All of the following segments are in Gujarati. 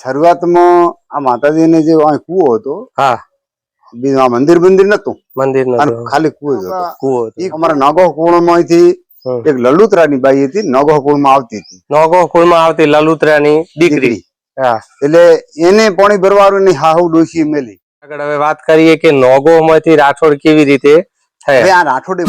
શરૂઆતમાં આ માતાજીને જે કુવો હતો હા. બીજું આ મંદિર બંદિર નતું મંદિર ખાલી કુવો જ હતો. કુવો અમારા નાગો કુળમાંથી માંથી એક લલુતરાની બાઈ હતી નોગો કુળમાં આવતી હતી. નોગો કુળમાં આવતી લલુતરાની દીકરી. એટલે એને પાણી ભરવાનું ની હાહુ ડોસી મેલી. આગળ હવે વાત કરીએ કે નોગો માંથી રાઠોડ કેવી રીતે થયા? આ રાઠોડે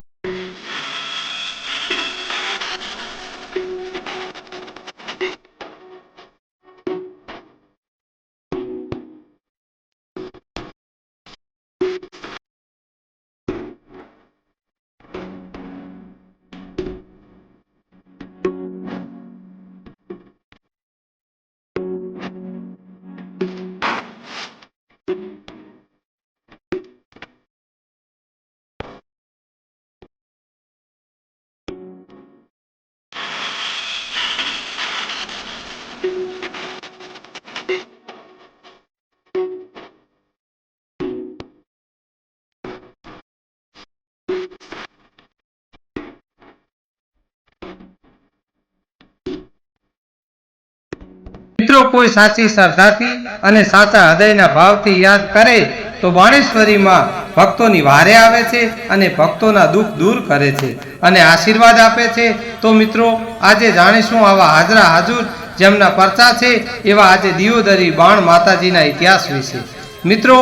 મિત્રો, કોઈ સાચી શ્રદ્ધાથી અને સાચા હૃદયના ભાવથી યાદ કરે તો બાણેશ્વરીમાં ભક્તોની વારે આવે છે અને ભક્તોના દુઃખ દૂર કરે છે અને આશીર્વાદ આપે છે. તો મિત્રો, આજે જાણીશું આવા હાજરા હાજુર જેમના પરચા છે, એવા આજે દિયોદરી બાણ માતાજીના ઇતિહાસ વિશે. મિત્રો,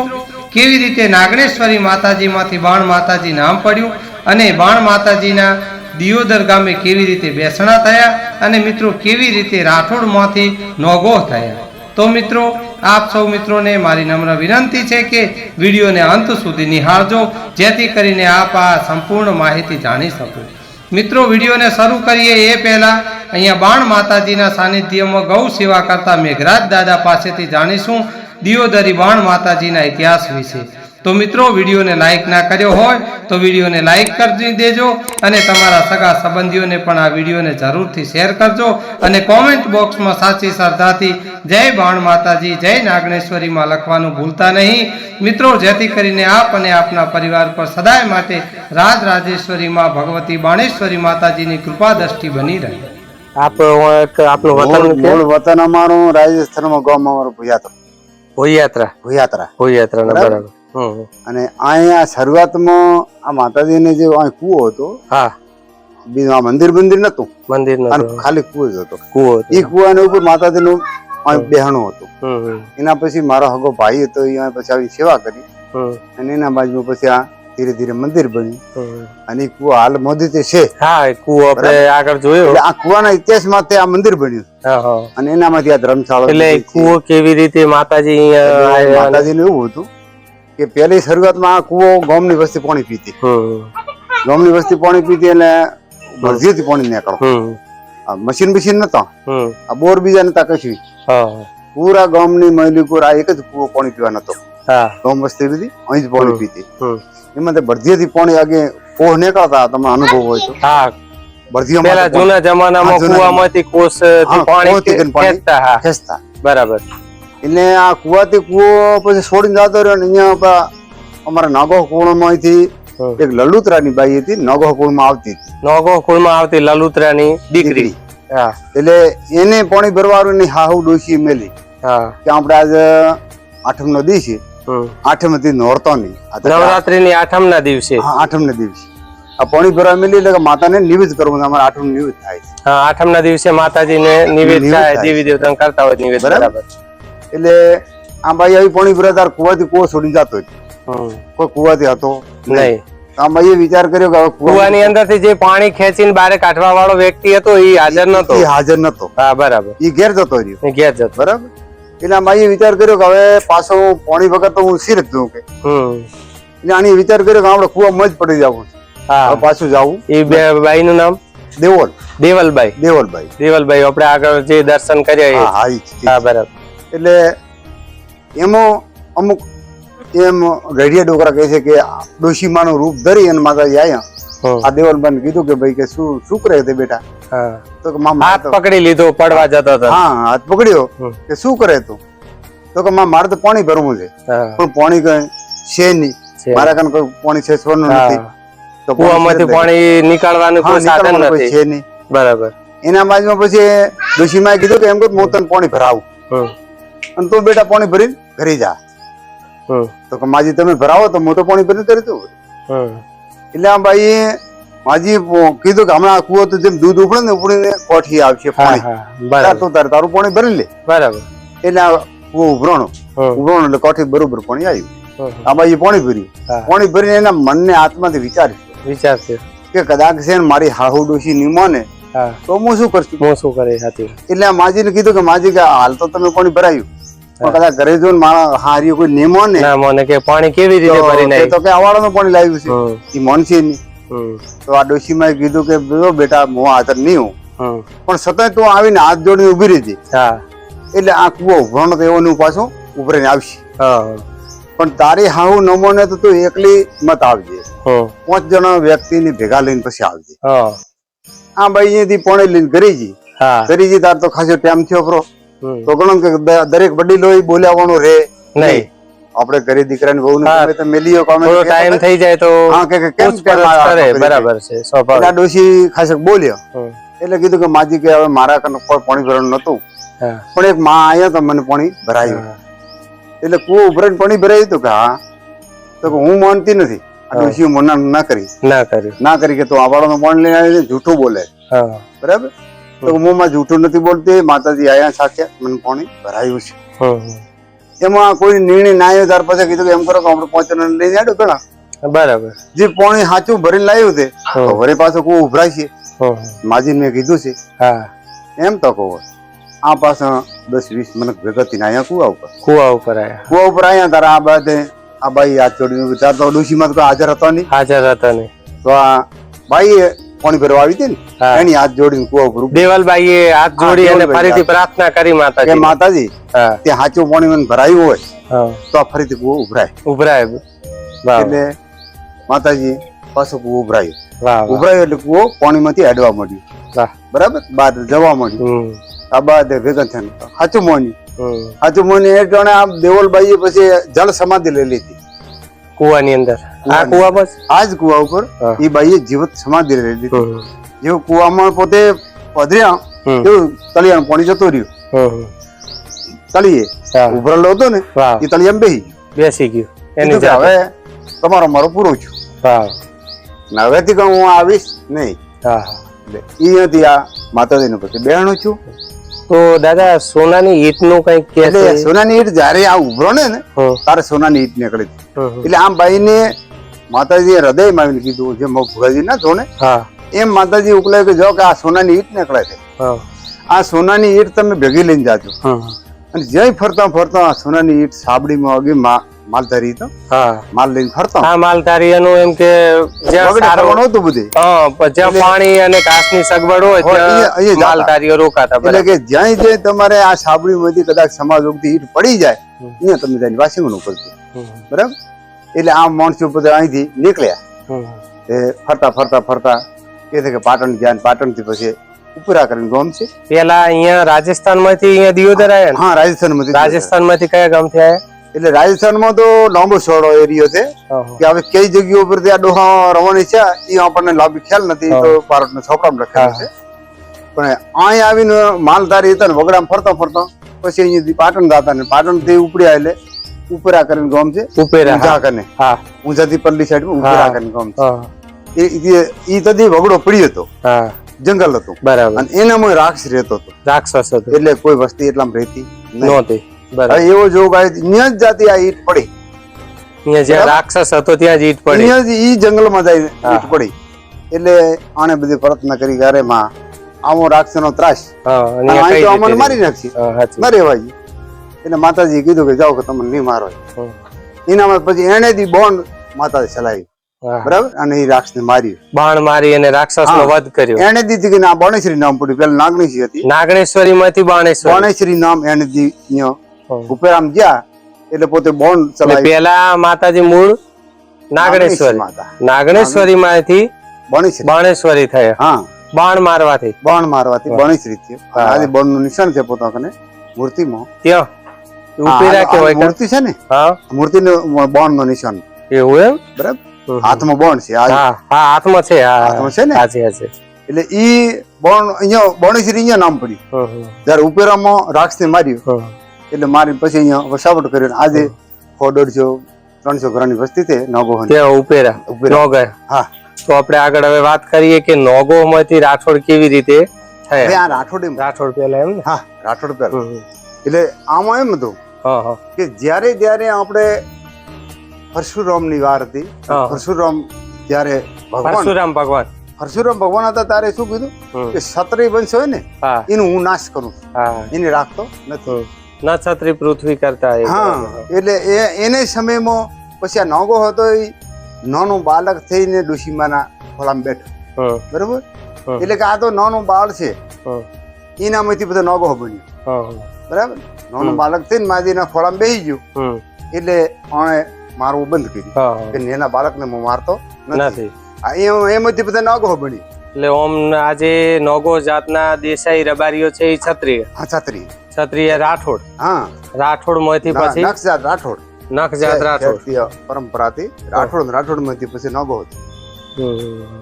કેવી રીતે નાગણેશ્વરી માતાજીમાંથી બાણ માતાજી નામ પડ્યું અને બાણ માતાજીના દિયોદર ગામે કેવી રીતે બેસણા થયા અને મિત્રો, કેવી રીતે રાઠોડમાંથી નોગો થયા? તો મિત્રો, આપ સૌ મિત્રોને મારી નમ્ર વિનંતી છે કે વિડીયોને અંત સુધી નિહાળજો, જેથી કરીને આપ આ સંપૂર્ણ માહિતી જાણી શકો. મિત્રો, વિડીયોને શરૂ કરીએ. એ પહેલા અહીંયા બાણ માતાજીના સાનિધ્યમાં ગૌ સેવા કરતા મેઘરાજ દાદા પાસેથી જાણીશું દિયોદરી બાણ માતાજીના ઇતિહાસ વિશે. તો મિત્રો વિડીયોને લાઈક ના કર્યો હોય તો વિડીયોને લાઈક કરી દેજો અને તમારા સગા સંબંધીઓને પણ આ વિડીયોને જરૂરથી શેર કરજો અને કોમેન્ટ બોક્સમાં સાચી શ્રદ્ધાથી જય બાણ માતાજી જય નાગણેશ્વરીમાં લખવાનું ભૂલતા નહીં. મિત્રો જેથી કરીને આપ અને આપના પરિવાર પર સદાય માટે રાજ રાજેશ્વરીમાં ભગવતી બાણેશ્વરી માતાજીની કૃપા દ્રષ્ટિ બની રહે. આપ એક આપનું વતન વતન અમારું રાજસ્થાનમાં ગામ અમારું ભૂયાત્રા. ભૂયાત્રા. ભૂયાત્રા. ભૂયાત્રા બરાબર. અને અહીંયા શરૂઆતમાં આ માતાજીને જે અહીં કુવો હતો હા. બીજું આ મંદિર મંદિર નતું મંદિર ખાલી કુવો જ હતો. કુવો એ. કૂવાની ઉપર માતાજીનું બેહણું હતું. એના પછી મારો હગો ભાઈ હતો એ પછી આવી સેવા કરી. અને એના બાજુ પછી આ ધીરે ધીરે મંદિર બન્યું. અને એ કુવા હાલ મોદી છે. હા કુવો આપણે આગળ જોયો. આ કુવાના ઇતિહાસમાં તે આ મંદિર બન્યું. અને એનામાંથી આ ધર્મશાળા એટલે કુવો કેવી રીતે માતાજી માતાજી માતાજીનું એવું હતું કે પહેલી શરૂઆતમાં આ કૂવો ગામની વસ્તી પાણી પીતી. ગામની વસ્તી પાણી પીતી એટલે મરજીથી પાણી નીકળો. મશીન મશીન નતા આ બોર બીજા નતા કશું. પૂરા ગામની મહિલીકોર આ એક જ કૂવો પાણી પીવા નતો. ગામ વસ્તી બધી અહીં જ પાણી પીતી. એમાં તે બરજીયાથી પાણી આગે કોહ નીકળતા તમે અનુભવ હોય તો. પેલા જૂના જમાનામાં કુવામાંથી કોસ પાણી ખેંચતા. બરાબર. એટલે આ કુવાથી કુવો પછી છોડીને જતો રહ્યો ને અહીંયા અમારા નાગો કુળમાંથી. એક લલુતરાની બાઈ હતી નાગો કુળમાં આવતી હતી. નોગો કુળમાં આવતી લલુતરાની દીકરી. દીકરી. હા. એટલે એને પાણી ભરવાનું ની હાહુ ડોસી મેલી. હા. કે આપણે આજે આઠમ નો દિવસ છે. આઠમથી નોરતો નહીં આ ની આઠમ ના દિવસે. હા આઠમ ના દિવસે. આ પાણી ભરવા મેલી એટલે કે માતાને નિવેદ કરવું અમારે આઠમ નિવેદ થાય છે. હા આઠમના દિવસે માતાજીને નિવેદ નિવેદ થાય. દેવી દેવતા કરતા હોય નિવેદ બરાબર. એટલે આ બાઈ આવી પાણી ભરવા તાર કુવાથી કુવો છોડી જતો. કોઈ કુવાથી હતો? નહીં. આ બાઈએ વિચાર કર્યો કે કુવાની અંદરથી જે પાણી ખેંચીને બારે કાઢવા વાળો વ્યક્તિ હતો એ હાજર નતો એ હાજર નતો હા બરાબર. એ ઘેર જતો રહ્યો. ઘેર જતો. બરાબર? એટલે આ બાઈએ વિચાર કર્યો કે હવે પાછો પાણી વગર તો હું સિર જ કે? એટલે આની વિચાર કર્યો કે આપણે કુવામાં જ પડી જવું હા. પાછું જવું. એ બે ભાઈ નું નામ? દેવલ. દેવલભાઈ દેવલભાઈ દેવલભાઈ આપણે આગળ જે દર્શન કર્યા એ. હા બરાબર. એટલે એમાં અમુક એમ ગઢિયા ડોકરા કહે છે કે ડોશીમાનું રૂપ ધરી અને માતાજી આયા. આ દેવલભાઈ કીધું કે ભાઈ કે શું શું કરે તે બેટા? તો કે મામા હાથ પકડી લીધો પડવા જતો હતો. હા હાથ પકડ્યો કે શું કરે તું? તો કે માં મારે તો પાણી ભરવું છે. પણ પાણી કઈ છે નહીં. મારા કાન કોઈ પાણી છે સ્વરનું નથી તો કુવામાંથી પાણી નીકાળવાનું કોઈ સાધન નથી. છે નહીં. બરાબર. એના બાજુમાં પછી ડોશીમાએ કીધું કે એમ કે હું તને પાણી ભરાવું. અને તું બેટા પાણી ભરીને ઘરે જા. તો કે માજી તમે ભરાવો તો હું તો પાણી ભરીને કરી દઉં એટલે આ ભાઈ માજી કીધું કે હમણાં કુવો તો જેમ દૂધ ઉપડે ને ઉપડીને કોઠી આવશે પાણી. તું તારે તારું પાણી ભરી લે. બરાબર. એટલે આ કુવો ઉભરાણો. ઉભરાણો એટલે કોઠી બરોબર પાણી આવ્યું હમ. આ બાઈએ પાણી ભર્યું. પાણી ભરીને એના મનને આત્માથી વિચાર છે કે કદાચ છે મારી હાહુ ડોસી ને તો હું શું કરશું? હું શું કરે એટલે માજી માજીને કીધું કે માજી કે હાલ તો તમે પાણી ભરાયું. પણ કદાચ ઘરે જો મારા હારી કોઈ નિમો ને ના મને કે પાણી કેવી રીતે ભરી ભરીને તો કે આવાળાનું પાણી લાવ્યું છે. એ મોનસી નહીં. હમ. તો આ ડોશીમાં કીધું કે જો બેટા હું હાજર નહીં હું. પણ છતાંય તું આવીને હાથ જોડીને ઊભી રહી હા. એટલે આ કુવો ઉભરાણો તો એવો ને પાછું ઉભરીને આવશે. પણ તારી હાહુ નમો ને તો તું એકલી મત આવજે. પાંચ જણા વ્યક્તિને ભેગા લઈને પછી આવજે. આ ભાઈ થી પોણે લઈને ગરીજી જી હા. ઘરે જી તાર તો ખાસો ટાઈમ થયો ખરો. તો ગણો કે દરેક વડીલો બોલાવવાનું રે નહીં. આપણે ઘરે દીકરાને બહુ. તો મેલીઓ કામે થોડો ટાઈમ થઈ જાય તો હા કે કેમ કરે. બરાબર છે સ્વભાવ. આ ડોશી ખાસ બોલ્યો. એટલે કીધું કે માજી કે હવે મારા કને કોઈ પાણી ભરવાનું નતું પણ એક માં આયા તો મને પાણી ભરાયું. એટલે કુવો ઉભરણ પાણી ભરાયું તો કે હા. તો કે હું માનતી નથી. આ. ડોશી મના ના કરી. ના કરી. ના કરી કે તું આવાળાનું પાણી લઈને આવી છે, જૂઠું બોલે. બરાબર? તો હું માં જૂઠું નથી બોલતી માતાજી આયા સાથે મને પાણી ભરાયું છે. એમાં કોઈ નિર્ણય ના આવ્યો ત્યાર પછી કીધું કે એમ કરો કે આપણે પહોંચવાનું લઈને આડો પેલા બરાબર. જે પાણી સાચું ભરીને લાવ્યું છે હમ. વરે પાછો કોઈ ઉભરાય છે. માજી મેં કીધું છે હા. એમ તો કહો. આ પાછા દસ વીસ મિનિટ ભેગા થઈને અહીંયા કુવા ઉપર. કુવા ઉપર આયા. કુવા ઉપર અહીંયા તારા આ બાદ આ બાઈ આ ચોડી ચાર તો ડોશીમાં માં હાજર હતો નહીં. હાજર હતા નહીં. તો આ બાઈએ પાણી ભરવા આવી હતી ને એની હાથ જોડીને કુવા ઉપર ઊભી. દેવલબાઈએ હાથ જોડી અને ફરીથી પ્રાર્થના કરી કે માતાજી માતાજી હા. સાચું પાણી મને ભરાયું હોય તો આ ફરીથી કુવો ઉભરાય. ઉભરાય. એટલે માતાજી પાછો કુવો ઉભરાયો. વાહ એટલે કુવો પાણીમાંથી અડવા મળ્યું બરાબર? બાદ જવા મળ્યું આ બાદ ભેગા થયા. સાચું મોની સાચું મોની એ જાણે આ દેવલબાઈએ પછી જળ સમાધિ લઈ લીધી. કુવાની અંદર. આ કુવા જ આ જ કુવા ઉપર એ બાઈએ જીવત સમાધિ રહેલી જેવું કુવામાં પોતે પધર્યા એવું તળિયાનું પાણી જતો રહ્યું. તળિયે ઉભરેલો હતો ને એ તળિયામાં બેસી ગયો. બેસી ગયો. એની હવે તમારો મારો પૂરો છું. વાહ હવેથી હું આવીશ નહીં. હા એ હતી આ માતાજીનું પછી બહેણું છું. તો દાદા સોનાની ઈટનું કંઈક એટલે સોનાની ઈટ જયારે આ ઉભરો ને ને તારે સોનાની ઈટ નીકળી. એટલે આમ બાઈને માતાજી હૃદયમાં આવીને કીધું જે ભુગાજી ના જો ને એમ માતાજી ઉકલાય કે જો કે આ સોનાની ઈટ નીકળે છે. આ સોનાની ઈટ તમે ભેગી લઈને જાજો. અને જય ફરતા ફરતા સોનાની ઈટ સાબડીમાં વાગી માલધારી તો? હા. માલ લઈને ફરતા? આ માલધારી એનું એમ કે જ્યાં સારું હતું બધે? હા જ્યાં પાણી અને ઘાસની સગવડ હોય ત્યાં માલધારીઓ રોકાતા એટલે કે જ્યાં જ્યાં તમારે આ સાબડીમાંથી કદાચ સમાજ ઉગતી ઈટ પડી જાય અહીંયા તમે વાસી મુકડે કરજો બરાબર? એટલે આ માણસો બધા અહીંથી નીકળ્યા. એ ફરતા ફરતા ફરતા કે છે કે પાટણ ગયા ને પાટણથી પછી ઉપરા કરીને ગામ છે. પેલા અહીંયા રાજસ્થાનમાંથી અહીંયા દિયોદર આવ્યા હા રાજસ્થાનમાંથી રાજસ્થાનમાંથી કયા ગામથી એટલે રાજસ્થાનમાં તો લાંબો સોળો એરિયો છે. કે હવે કઈ જગ્યા ઉપર આ ડોહા રવાની છે એ આપણને લાંબી ખ્યાલ નથી. તો ભારતના છોકરામાં લખેલું છે. પણ અહીં આવીને માલધારી હતા ને વગડામાં ફરતા ફરતા પછી અહીંયાથી પાટણ જતા ને પાટણથી ઉપડ્યા એટલે ઉપરા કરીને ગામ છે. ઉપેરા ઊંઝા હા હા. ઊંઝાથી પલ્લી સાઈડ ઉપરા કરીને ગામ છે. એ તદી વગડો પડ્યો હતો. હા. જંગલ હતું. બરાબર. અને એનામાં રાક્ષસ રહેતો હતો. રાક્ષસ હતો. એટલે કોઈ વસ્તી એટલામાં રહેતી નહોતી. બરાબર. એવો જોગ આવ્યો ત્યાં જ જાતી આ ઈટ પડી. ત્યાં જ્યાં રાક્ષસ હતો ત્યાં જ ઈટ પડી. ત્યાં જ ઈ જંગલમાં જાય ઈટ પડી. એટલે આને બધી પ્રયત્ન કરી અરે માં આવો રાક્ષસનો ત્રાસ. હા અને તો અમને મારી નાખી. ના રેવાય એટલે માતાજી કીધું કે જાઓ કે તમને નહીં મારો એનામાં પછી એને દી બોન્ડ માતાજી ચલાવી. બરાબર? અને એ રાક્ષસને માર્યું. બાણ મારી અને રાક્ષસ નો. વધ કર્યો. એને દીધી કે ના બાણેશ્વરી નામ પડ્યું. પેલા નાગણેશ્વરી હતી. નાગણેશ્વરી માંથી બાણેશ્વરી. બાણેશ્વરી નામ એને દી ન્યો. હમ. ઉપેરામ ગયા એટલે પોતે બોન ચલાવી. પેલા માતાજી મૂળ નાગણેશ્વરી. માતા. નાગણેશ્વરી માંથી બાણેશ્વરી થયા. હા. બાણ મારવાથી. બાણ મારવાથી બાણેશ્વરી થયો. આજે બાણનું નિશાન છે પોતા કને મૂર્તિમાં. ત્યાં? મૂર્તિ છે ને? હા. મૂર્તિ નું બાણનું નિશાન. એવું એમ? બરાબર. હાથમાં બોણ છે હા હા હાથમાં છે હા હાથમાં છે ને? હાજી હાજી એટલે ઈ બોણ અહીંયા બાણેશ્વરી અહીંયા નામ પડ્યું. જયારે ઉપેરામાં રાક્ષસને માર્યું એટલે મારી પછી અહીંયા વસાવટ કર્યો આજે સો દોઢસો ત્રણસો ઘરની વસ્તી છે નોગો ઉપેરા ઉપેરા. હા. તો આપણે આગળ હવે વાત કરીએ કે નોગો માંથી રાઠોડ કેવી રીતે થયા? આ રાઠોડ એમ. રાઠોડ પેલા એમ હા રાઠોડ હમ. એટલે આમાં એમ હતું કે જ્યારે જ્યારે આપણે પરશુરામની વાર હતી. પરશુરામ જ્યારે ભગવાન પરશુરામ ભગવાન. પરશુરામ ભગવાન હતા ત્યારે શું કીધું? કે ક્ષત્રિય વંશ હોય ને એનો હું નાશ કરું એને રાખતો નથી. ના છત્રી પૃથ્વી કરતા હા એટલે એ એને સમયમાં પછી આ નાગો હતો એ નાનો બાળક થઈને ડુસીમાના ખોળામાં બેઠો. બરોબર? એટલે કે આ તો નાનો બાળ છે. એનામાંથી બધો નાગો બન્યો. બરાબર? નાનું. બાળક થઈને માજીના ખોળામાં બેસી ગયું. એટલે આણે મારવું બંધ કર્યું. કે નાના બાળકને હું મારતો નથી. એમાંથી બધા નાગો બની એટલે ઓમ આજે નોગો જાતના દેસાઈ રબારીઓ છે એ ક્ષત્રિય હા છત્રી. ક્ષત્રિય રાઠોડ. હા. રાઠોડમાંથી પછી નક્ષજાત રાઠોડ. નખજાત રાઠોડ. પરંપરાથી રાઠોડ રાઠોડમાંથી પછી નોગો હતો.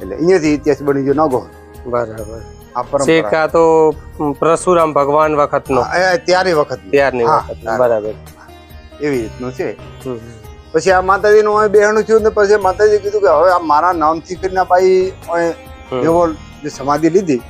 એટલે અહીંયાથી ઇતિહાસ બની ગયો નોગો બરાબર. આ છેક તો પરશુરામ ભગવાન વખતનો. ત્યારે વખત ત્યારની વખત બરાબર. એવી રીતનું છે. પછી આ માતાજીનું અહીં બેહણું થયું ને પછી માતાજી કીધું કે હવે આ મારા નામથી કરીને ભાઈ એવો સમાધિ લીધી.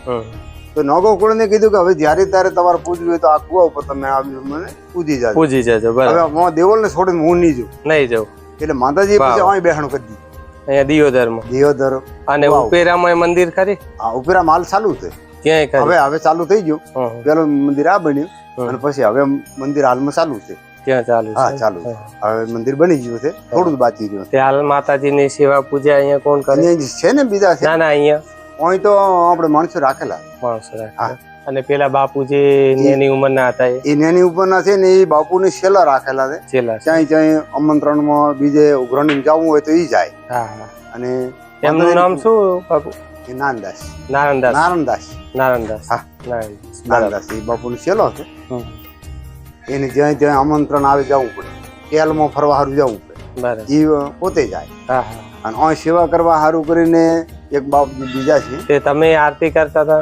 તો નગો ને કીધું કે હવે જ્યારે ત્યારે તમારે પૂજવું હોય તો આ કુવા ઉપર તમે આવી મને પૂજી જાજો. પૂજી જજો હવે હું હું દેવલને છોડીને હું નહીં જઉં. નહીં જવું એટલે માતાજી પછી અહીં બેહણું કરી દીધું. અહીંયા દિયોદરમાં દિયોદર અને. ઉપેરામાં મંદિર ખરી? આ ઉપેરા માલ ચાલુ છે. ક્યાંય હવે હવે ચાલુ થઈ ગયું. પેલું મંદિર આ બન્યું. અને પછી હવે મંદિર હાલમાં ચાલુ છે. ક્યાં ચાલુ હા ચાલુ હવે મંદિર બની ગયું છે. થોડું જ બાકી રહ્યું તે હાલ માતાજીની સેવા પૂજા અહીંયા કોણ કરે? છે ને બીજા છે? ના ના અહીંયા. અહીં તો આપણે માણસો રાખેલા. માણસો રાખેલા. અને પેલા બાપુજી એની ઉંમરના હતા એ. નેની ઉંમરના છે ને એ બાપુને છેલ્લા રાખેલા છે. છેલ્લા. ક્યાંય ક્યાંય આમંત્રણમાં બીજે ઉઘરાણી જવું હોય તો એ જાય. હા અને એમનું નામ શું બાપુ? નારણદાસ નારણદાસ. નારણદાસ. નારણદાસ. હા. નારણદાસ. એ બાપુનો સેલો છે. હમ. એને જ્યાં જ્યાં આમંત્રણ આવે જવું પડે. કેલમાં ફરવા સારું જવું પડે. એ પોતે જાય. હા હા. અને અહીં સેવા કરવા સારું કરીને એક બાપ બીજા છે. તે તમે આરતી કરતા હતા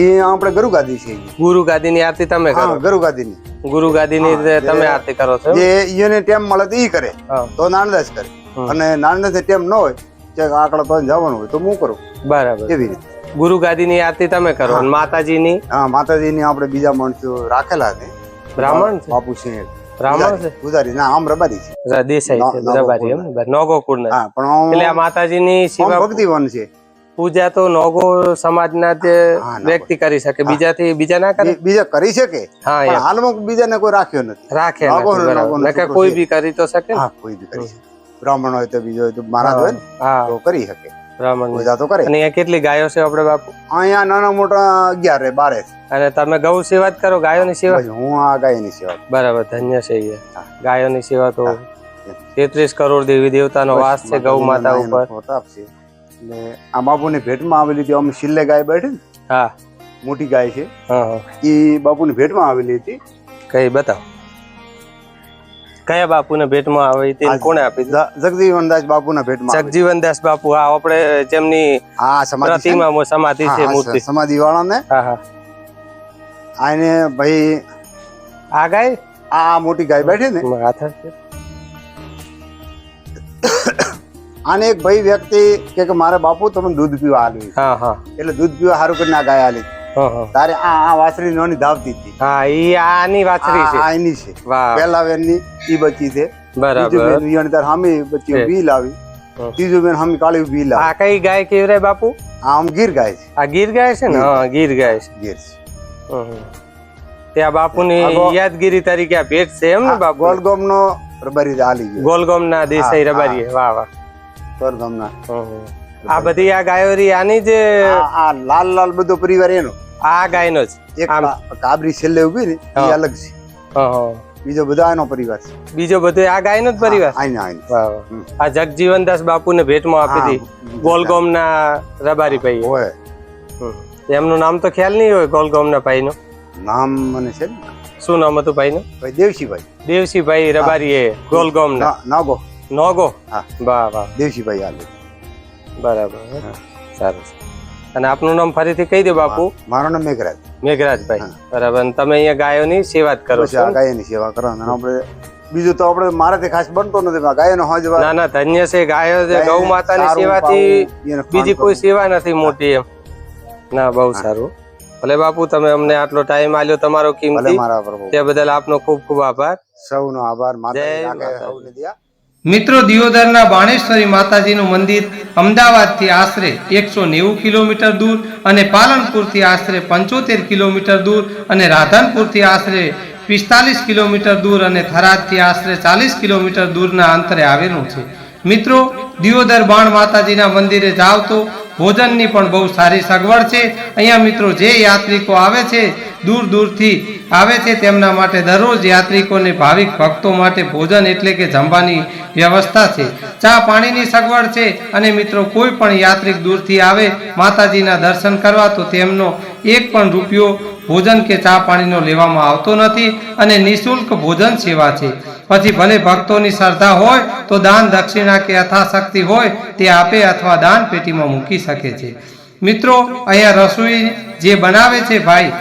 એ આપણે ગરુ ગાદી છે. ગુરુ ગાદીની આરતી તમે હા કરો ગરુ ગાદીની ગુરુ ગાદીની ની તમે આરતી કરો છો? જે એને ટેમ મળે તો એ કરે. તો નાનદાસ કરે. અને નાનદાસ ટેમ ન હોય કે આકડા તો જવાનું હોય તો હું કરું? બરાબર. એવી રીતે. ગુરુ ગાદીની આરતી તમે કરો? માતાજી અને માતાજીની? માતાજી માતાજીની આપણે બીજા માણસો રાખેલા છે. બ્રાહ્મણ છે? બાપુ છે. બ્રાહ્મણ છે? ગુજારી ના આમ રબારી છે. દેસાઈ છે રબારી એમ નોગો કુળ ના પણ એટલે આ માતાજીની સેવા ભક્તિવન છે. પૂજા તો નોગો સમાજના જે વ્યક્તિ કરી શકે. બીજાથી બીજા ના કરે? બીજા કરી શકે હા. હાલમાં બીજાને કોઈ રાખ્યો નથી. રાખે નોગો કોઈ બી કરી તો શકે હા કોઈ બી કરી શકે. બ્રાહ્મણ હોય તો બીજો હોય તો મહારાજ હોય ને હા. તો કરી શકે. બ્રાહ્મણ પૂજા તો કરે. અને અહીંયા કેટલી ગાયો છે આપણે બાપુ? અહીંયા નાના મોટા અગિયાર રે બારે અને તમે ગૌ સેવા જ કરો ગાયોની સેવા? હું આ ગાયની સેવા બરાબર ધન્ય છે. ગાયોની સેવા તો તેત્રીસ કરોડ દેવી દેવતાનો વાસ છે ગૌ માતા ઉપર. એટલે આ બાપુની ભેટમાં આવેલી હતી અમે છેલ્લે ગાય બેઠી હા. મોટી ગાય છે. એ બાપુની ભેટમાં આવેલી હતી. કઈ બતાવો. કયા બાપુને ભેટમાં આવે તે કોણે આપી જગજીવનદાસ બાપુના ભેટમાં. જગજીવનદાસ બાપુ હા આપણે જેમની આ સમાધિ સમાધિ છે મૂર્તિ. સમાધિ વાળાને હા હા. આને ભાઈ આ ગાય? આ મોટી ગાય બેઠી ને? આને એક ભાઈ વ્યક્તિ કે મારે બાપુ તમે દૂધ પીવા આલી હા હા. એટલે દૂધ પીવા સારું કરીને આ ગાય આલી. હા હા તારે આ આ વાછરી નોની ધાવતી હતી. હા ઈ આની વાછરી છે. આ એની છે. પહેલા વેનની ઈ બચી છે. બીજું બરાબર બેન વિયાણી તાર હામે બચી બી લાવી. ત્રીજું બેન હામે કાળી બી લાવી. આ કઈ ગાય કેવી રે બાપુ? આ આમ ગીર ગાય છે. આ ગીર ગાય છે ને. હા ગીર ગાય છે. ગીર છે. ત્યાં બાપુની યાદગીરી તરીકે આ ભેટ છે એમ ને બાપુ? ગોલગોમ નો રબારી આલી ગોલગોમ ના દેસાઈ રબારી વાહ વાહ. ગોલગોમ ના આ બધી આ ગાયોરી આની જે આ લાલ લાલ બધો પરિવાર એનો. આ ગાયનો જ. એક કાબરી છેલ્લે ઊભી ને એ અલગ છે. બીજો બધા એનો પરિવાર છે. બીજો બધો આ ગાયનો જ પરિવાર. આ જગજીવનદાસ બાપુને ભેટમાં આપી હતી ગોલગોમ ના રબારી ભાઈ હોય એમનું નામ તો ખ્યાલ નહીં હોય ગોલગોમ ના ભાઈ નું નામ મને છે શું નામ હતું ભાઈ નું ભાઈ દેવસીભાઈ દેવસીભાઈ રબારી ગોલગોમ ના ના- નાગો. નોગો? હા. વાહ વાહ. દેવસીભાઈ આલે. બરાબર. હા. સારું. અને આપનું નામ ફરીથી કહી દો બાપુ. મારું નામ મેઘરાજ. મેઘરાજભાઈ. બરાબર તમે અહીંયા ગાયોની સેવા જ કરો છો? ગાયોની સેવા કરો. અને આપણે બીજું તો આપણે મારાથી ખાસ બનતો નથી ગાયોનો હજ ના ના ધન્ય છે ગાયો છે ગૌ માતાની સેવાથી બીજી કોઈ સેવા નથી મોટી એમ. ના બહુ સારું. ભલે બાપુ તમે અમને આટલો ટાઈમ આલ્યો તમારો કિંમતી. તે બદલ આપનો ખૂબ ખૂબ આભાર. સૌનો આભાર. માતા મિત્રો, દિયોદરના બાણેશ્વરી માતાજીનું મંદિર અમદાવાદથી આશરે એકસો નેવું કિલોમીટર દૂર અને પાલનપુરથી આશરે પંચોતેર કિલોમીટર દૂર અને રાધનપુરથી આશરે પિસ્તાલીસ કિલોમીટર દૂર અને થરાદથી આશરે ચાલીસ કિલોમીટર દૂરના અંતરે આવેલું છે. મિત્રો, દિયોદર બાણ માતાજીના મંદિરે જાવ તો ભોજનની પણ બહુ સારી સગવડ છે. અહીંયા મિત્રો, જે યાત્રિકો આવે છે, દૂર દૂરથી આવે છે તેમના માટે દરરોજ યાત્રિકોને ભાવિક ભક્તો માટે ભોજન એટલે કે જમવાની વ્યવસ્થા છે. ચા પાણીની સગવડ છે અને મિત્રો કોઈ પણ યાત્રિક દૂરથી આવે માતાજીના દર્શન કરવા તો તેમનો એક પણ રૂપિયો ભોજન કે ચા પાણીનો લેવામાં આવતો નથી અને નિઃશુલ્ક ભોજન સેવા છે. પછી ભલે ભક્તોની શ્રદ્ધા હોય તો દાન દક્ષિણા કે યથાશક્તિ હોય તે આપે અથવા દાન પેટીમાં મૂકી શકે છે. મિત્રો, અહીંયા રસોઈ જે બનાવે છે ભાઈ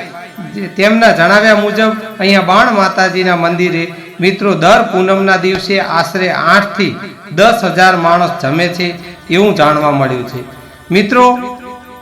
તેમના જણાવ્યા મુજબ, અહીંયા બાણ માતાજીના મંદિરે મિત્રો દર પૂનમના દિવસે આશરે આઠથી દસ હજાર માણસ જમે છે એવું જાણવા મળ્યું છે. મિત્રો,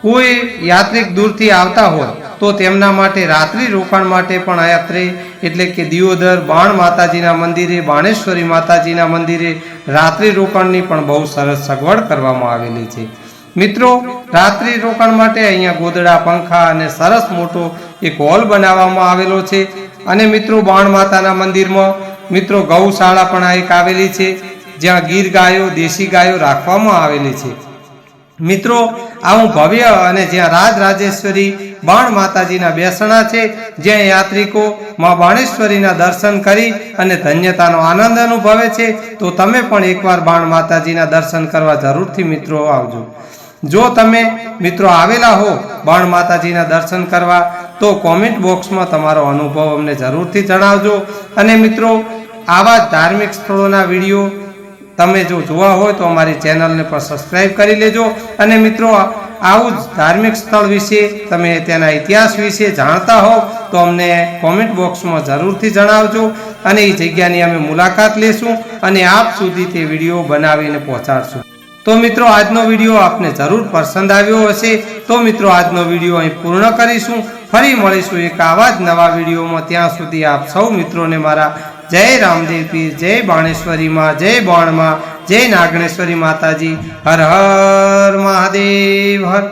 કોઈ યાત્રિક દૂરથી આવતા હોય તો તેમના માટે રાત્રિ રોકાણ માટે પણ યાત્રે એટલે કે દિયોદર બાણ માતાજીના મંદિરે, બાણેશ્વરી માતાજીના મંદિરે રાત્રિ રોકાણની પણ બહુ સરસ સગવડ કરવામાં આવેલી છે. મિત્રો, રાત્રિ રોકાણ માટે અહીંયા ગોદડા, પંખા અને સરસ મોટો એક હોલ બનાવવામાં આવેલો છે. અને મિત્રો, બાણ માતાના મંદિરમાં મિત્રો ગૌશાળા પણ એક આવેલી છે, જ્યાં ગીર ગાયો, દેશી ગાયો રાખવામાં આવેલી છે. મિત્રો આવું ભવ્ય અને જ્યાં રાજ રાજેશ્વરી બાણ માતાજીના બેસણા છે, જ્યાં યાત્રિકો માં બાણેશ્વરીના દર્શન કરી અને ધન્યતાનો આનંદ અનુભવે છે, તો તમે પણ એકવાર બાણ માતાજીના દર્શન કરવા જરૂરથી મિત્રો આવજો. જો તમે મિત્રો આવેલા હો બાણ માતાજીના દર્શન કરવા, તો કોમેન્ટ બોક્સમાં તમારો અનુભવ અમને જરૂરથી જણાવજો. અને મિત્રો, આવા ધાર્મિક સ્થળોના વીડિયો તમે જો જોવા હોય તો અમારી ચેનલને પણ સબસ્ક્રાઈબ કરી લેજો. અને મિત્રો આવું જ ધાર્મિક સ્થળ વિશે તમે તેના ઇતિહાસ વિશે જાણતા હો, તો અમને કોમેન્ટ બોક્સમાં જરૂરથી જણાવજો. અને એ જગ્યાની અમે મુલાકાત લેશું અને આપ સુધી તે વીડિયો બનાવીને પહોંચાડશું. તો મિત્રો, આજનો વીડિયો આપને જરૂર પસંદ આવ્યો હશે તો મિત્રો, આજનો વીડિયો અહીં પૂર્ણ કરીશું. ફરી મળીશું એક આવા જ નવા વિડીયોમાં. ત્યાં સુધી આપ સૌ મિત્રોને મારા જય રામદેવપીર જય બાણેશ્વરીમાં જય બાણમાં જય નાગણેશ્વરી માતાજી. હર હર મહાદેવ, હર